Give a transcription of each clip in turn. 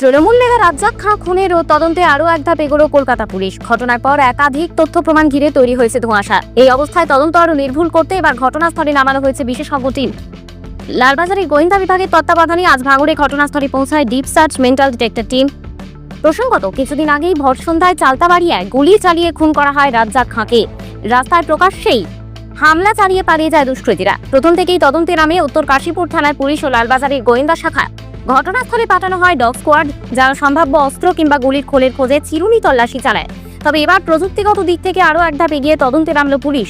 তৃণমূল নেতা রাজ্জাক খাঁ খুনের ও তদন্তে আরও এক ধাপ এগোলো কলকাতা পুলিশ। ঘটনার পর একাধিক তথ্য প্রমাণ ঘিরে তৈরি হয়েছে ধোঁয়াশা। এই অবস্থায় তদন্ত আরও নির্ভুল করতে এবার ঘটনাস্থলে নামানো হয়েছে বিশেষজ্ঞ টিম। লালবাজারের গোয়েন্দা বিভাগের তত্ত্বাবধানে আজ ভাঙড়ে ঘটনাস্থলে পৌঁছায় deep search mental detector team. প্রসঙ্গত, কিছুদিন আগেই ভর সন্ধ্যায় চালতাবাড়িয়ায় গুলি চালিয়ে খুন করা হয় রাজ্জাক খাঁকে। রাস্তায় প্রকাশ্যেই হামলা চালিয়ে পালিয়ে যায় দুষ্কৃতীরা। প্রথম থেকেই তদন্তে নামে উত্তর কাশীপুর থানার পুলিশ ও লালবাজারের গোয়েন্দা শাখা। ঘটনাস্থলে পাঠানো হয় ডগ স্কোয়াড যারা সম্ভাব্য অস্ত্র কিংবা গুলির খোলের খোঁজে চিরুনি তল্লাশি চালায়। তবে এবার প্রযুক্তিগত দিক থেকে আরও এক ধাপ এগিয়ে তদন্তে নামল police.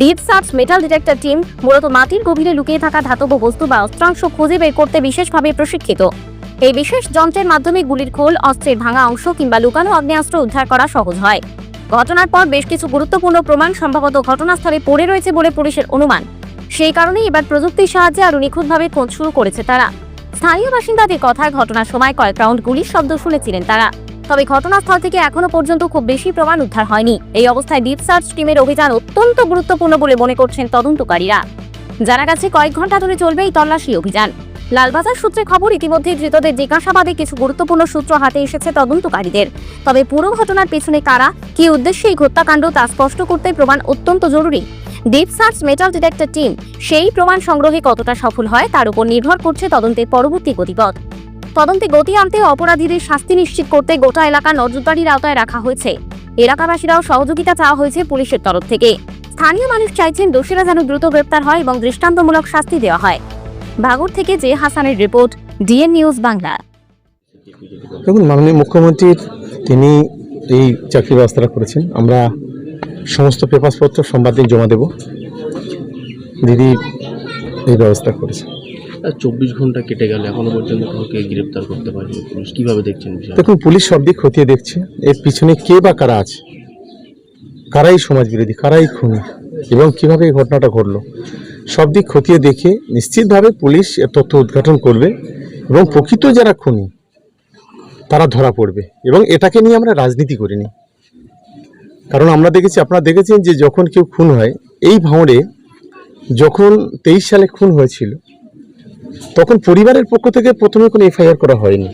Deep search metal detector team মূলত মাটির গভীরে লুকিয়ে থাকা ধাতব বস্তু বা অস্ত্রাংশ খুঁজে বের করতে বিশেষভাবে প্রশিক্ষিত। এই বিশেষ যন্ত্রের মাধ্যমে গুলির খোল, অস্ত্রের ভাঙা অংশ কিংবা লুকানো আগ্নেয়াস্ত্র উদ্ধার করা সহজ হয়। ঘটনার পর বেশ কিছু গুরুত্বপূর্ণ প্রমাণ সম্ভবত ঘটনাস্থলে পড়ে রয়েছে বলে পুলিশের অনুমান। সেই কারণেই এবার প্রযুক্তির সাহায্যে আরও নিখুঁতভাবে খোঁজ শুরু করেছে তারা। স্থানীয় বাসিন্দাদের কথায় ঘটনার সময় কয়েক রাউন্ড গুলির শব্দ শুনেছিলেন তারা। তবে ঘটনাস্থল থেকে এখনও পর্যন্ত খুব বেশি প্রমাণ উদ্ধার হয়নি। এই অবস্থায় ডিপ সার্চ টিমের অভিযান অত্যন্ত গুরুত্বপূর্ণ বলে মনে করছেন তদন্তকারীরা। জানা গেছে, কয়েক ঘণ্টা ধরে চলবে এই তল্লাশি অভিযান। লালবাজার সূত্রে খবর, ইতিমধ্যে ধৃতদের জিজ্ঞাসাবাদে কিছু গুরুত্বপূর্ণ সূত্র হাতে এসেছে তদন্তকারীদের। তবে পুরো ঘটনার পেছনে কারা, কি উদ্দেশ্যে এই হত্যাকাণ্ড তা স্পষ্ট করতে প্রমাণ অত্যন্ত জরুরি। Deep search metal detector team সেই প্রমাণ সংগ্রহে কতটা সফল হয় তার উপর নির্ভর করছে তদন্তের পরবর্তী গতিপথ। তদন্তে গতি আনতে অপরাধীদের শাস্তি নিশ্চিত করতে গোটা এলাকা নজরদারির আওতায় রাখা হয়েছে। এলাকাবাসীরাও সহযোগিতা চাওয়া হয়েছে পুলিশের তরফ থেকে। স্থানীয় মানুষ চাইছেন দোষীরা যেন দ্রুত গ্রেপ্তার হয় এবং দৃষ্টান্তমূলক শাস্তি দেওয়া হয়। ভাগর থেকে জে হাসানের রিপোর্ট, ডিএন নিউজ বাংলা। দেখুন, মাননীয় মুখ্যমন্ত্রীর তিনি এই চাকরি ব্যবস্থাটা করেছেন। আমরা সমস্ত পেপারসপত্র সোমবার দিন জমা দেব। দিদি এই ব্যবস্থা করেছে। চব্বিশ ঘণ্টা কেটে গেলে এখনও পর্যন্ত কাউকে গ্রেপ্তার করতে পারেনি পুলিশ। কীভাবে দেখছেন দেখুন পুলিশ সব দিক খতিয়ে দেখছে। এর পিছনে কে বা কারা আছে? কারাই সমাজ বিরোধী কারাই খুনি এবং কীভাবে এই ঘটনাটা ঘটলো? সব দিক খতিয়ে দেখে নিশ্চিতভাবে পুলিশ এর তথ্য উদ্ঘাটন করবে এবং প্রকৃত যারা খুনি তারা ধরা পড়বে। এবং এটাকে নিয়ে আমরা রাজনীতি করিনি। কারণ আমরা দেখেছি, আপনারা দেখেছেন যে যখন কেউ খুন হয়, এই ভাঁড়ে যখন তেইশ সালে খুন হয়েছিল, তখন পরিবারের পক্ষ থেকে প্রথমে কোনো এফআইআর করা হয়নি।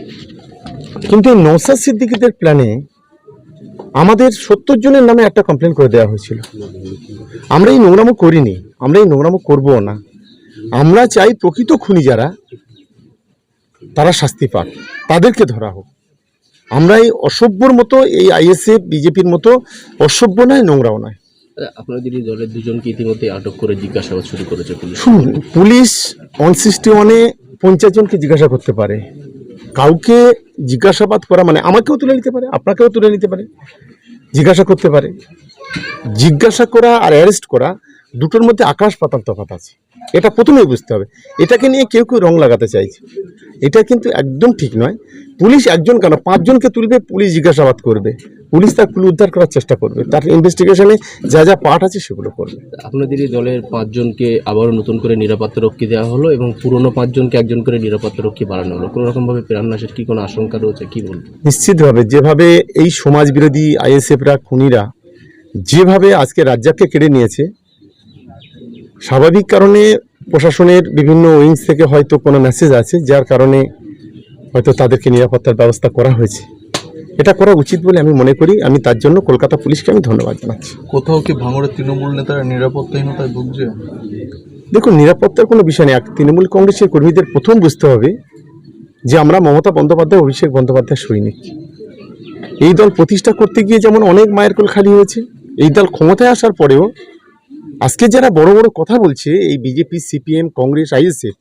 কিন্তু এই নৌসাদ সিদ্দিকিদের প্ল্যানে আমাদের সত্তর জনের নামে একটা কমপ্লেন করে দেওয়া হয়েছিল। আমরা এই নোংরামো করিনি, আমরা এই নোংরামো করব না। আমরা চাই প্রকৃত খুনি যারা, তারা শাস্তি পাক, তাদেরকে ধরা হোক। আমরা এই অসভ্যর মতো এই আইএসএফ বিজেপির মতো অসভ্য নয় নোংরাও নয়। আপনাদের এই দলের দুজনকে ইতিমধ্যে আটক করে জিজ্ঞাসাবাদ শুরু করেছে পুলিশ। শুনুন পুলিশ সিক্সটি ওয়ানে পঞ্চাশ জনকে জিজ্ঞাসা করতে পারে। কাউকে জিজ্ঞাসাবাদ করা মানে আমাকেও তুলে নিতে পারে আপনাকেও তুলে নিতে পারে জিজ্ঞাসা করতে পারে। জিজ্ঞাসা করা আর অ্যারেস্ট করা দুটোর মধ্যে আকাশ পাতাল তফাত আছে। এটা প্রথমেই বুঝতে হবে। এটাকে নিয়ে কেউ কেউ রং লাগাতে চাইছে। এটা কিন্তু একদম ঠিক নয়। পুলিশ একজন কেন? পাঁচজনকে তুলবে পুলিশ জিজ্ঞাসাবাদ করবে। পুলিশ তার কুল উদ্ধার করার চেষ্টা করবে। তার ইনভেস্টিগেশনে যা যা পার্ট আছে সেগুলো করবে। আপনাদের এই দলের পাঁচজনকে আবারও নতুন করে নিরাপত্তা রক্ষী দেওয়া হলো এবং পুরনো পাঁচজনকে একজন করে নিরাপত্তা রক্ষী বাড়ানো হলো। কোনো রকমভাবে প্রাণনাশের কি কোনো আশঙ্কা রয়েছে কি বলবেন? নিশ্চিতভাবে যেভাবে এই সমাজ বিরোধী আইএসএফরা খুনিরা যেভাবে আজকে রাজ্জাককে কেড়ে নিয়েছে স্বাভাবিক কারণে প্রশাসনের বিভিন্ন উইংস থেকে হয়তো কোনো মেসেজ আছে যার কারণে হয়তো তাদেরকে নিরাপত্তার ব্যবস্থা করা হয়েছে। এটা করা উচিত বলে আমি মনে করি। আমি তার জন্য কলকাতা পুলিশকে আমি ধন্যবাদ জানাচ্ছি। কোথাও কি ভাঙড়ের তৃণমূল নেতারা নিরাপত্তাহীনতায় ভুগছে? দেখুন নিরাপত্তার কোনো বিষয় নেই। এক তৃণমূল কংগ্রেসের কর্মীদের প্রথম বুঝতে হবে যে আমরা মমতা বন্দ্যোপাধ্যায় অভিষেক বন্দ্যোপাধ্যায় সৈনিক। এই দল প্রতিষ্ঠা করতে গিয়ে যেমন অনেক মায়ের কোল খালি হয়েছে এই দল ক্ষমতায় আসার পরেও আজকে যারা বড় বড় কথা বলছে, এই বিজেপি সিপিএম কংগ্রেস আইএসএফ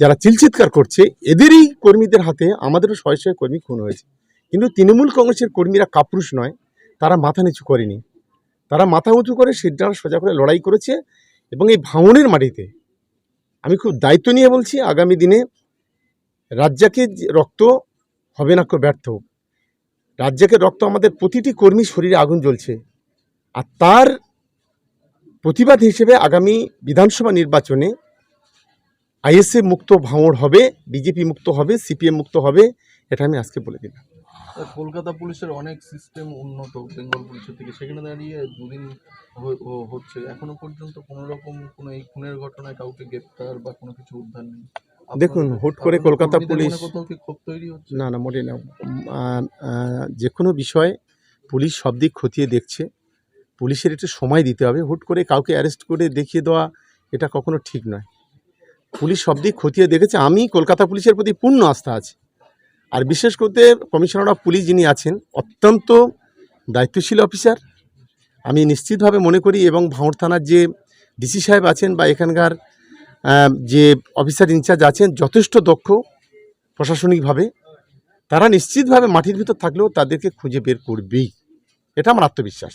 যারা চিলচিৎকার করছে, এদেরই কর্মীদের হাতে আমাদেরও শয়ে শয়ে কর্মী খুন হয়েছে। কিন্তু তৃণমূল কংগ্রেসের কর্মীরা কাপুরুষ নয়, তারা মাথা নিচু করেনি। তারা মাথা উঁচু করে সিদ্ধান্ত সোজা করে লড়াই করেছে এবং এই ভাঙনের মাটিতে আমি খুব দায়িত্ব নিয়ে বলছি, আগামী দিনে রাজ্জাকের যে রক্ত হবে না ব্যর্থ রাজ্জাকের রক্ত আমাদের প্রতিটি কর্মী শরীরে আগুন জ্বলছে। আর তার প্রতিবাদ হিসেবে আগামী বিধানসভা নির্বাচনে আইএসএ মুক্ত ভাঙড় হবে বিজেপি মুক্ত হবে সিপিএম মুক্ত হবে এটা আমি আজকে বলে দিলাম। কলকাতা পুলিশের অনেক সিস্টেম উন্নত বেঙ্গল পুলিশের থেকে। সেখানে দাঁড়িয়ে দুদিন হচ্ছে। এখনও পর্যন্ত কোনো রকম কোনো এই খুনের ঘটনায় কাউকে গ্রেপ্তার বা কোনো কিছু উদ্ধার নেই। দেখুন, হুট করে কলকাতা পুলিশ- না না মোটেই না। যে কোনো বিষয়ে পুলিশ সব দিক খতিয়ে দেখছে। পুলিশের একটু সময় দিতে হবে। হুট করে কাউকে অ্যারেস্ট করে দেখিয়ে দেওয়া এটা কখনো ঠিক নয়। পুলিশ সব দিক খতিয়ে দেখেছে। আমি কলকাতা পুলিশের প্রতি পূর্ণ আস্থা আছে। আর বিশেষ করতে কমিশনার অফ পুলিশ যিনি আছেন, অত্যন্ত দায়িত্বশীল অফিসার। আমি নিশ্চিতভাবে মনে করি এবং ভাঙড় থানার যে ডিসি সাহেব আছেন বা এখানকার যে অফিসার ইনচার্জ আছেন, যথেষ্ট দক্ষ প্রশাসনিকভাবে। তারা নিশ্চিতভাবে মাটির ভিতর থাকলেও তাদেরকে খুঁজে বের করবেই। এটা আমার আত্মবিশ্বাস।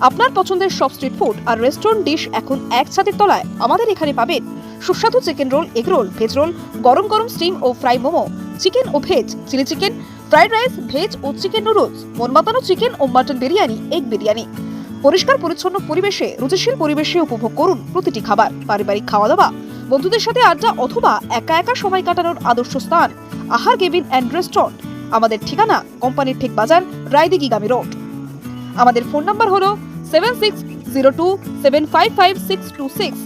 আপনার পছন্দের সব স্ট্রিট ফুড আর রেস্টুরেন্ট ডিশ এখন এক ছাদের তলায় আমাদের এখানে পাবেন সুস্বাদু chicken roll egg roll veg roll গরম গরম স্টিম ও ফ্রাই মোমো চিকেন ও veg chilli chicken fried rice veg ও চিকেন নুডলস মন মাতানো চিকেন ও মাটন বিরিয়ানি এগ বিরিয়ানি। পরিষ্কার পরিচ্ছন্ন পরিবেশে, রুচিশীল পরিবেশে উপভোগ করুন প্রতিটি খাবার, পারিবারিক খাওয়া দাওয়া বন্ধুদের সাথে আড্ডা অথবা একা একা সময় কাটানোর আদর্শ স্থান, আহার কেবিন অ্যান্ড রেস্টুরেন্ট আমাদের ঠিকানা কোম্পানির ঠিক বাজার রায়দিঘিগামী রোড। আমাদের ফোন নাম্বার হলো seven six zero two seven five five six two six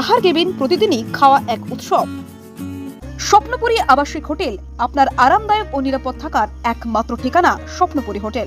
Ahar cabin প্রতিদিনই খাওয়া এক উৎসব। স্বপ্নপুরী আবাসিক হোটেল, আপনার আরামদায়ক ও নিরাপদ থাকার একমাত্র ঠিকানা স্বপ্নপুরী হোটেল।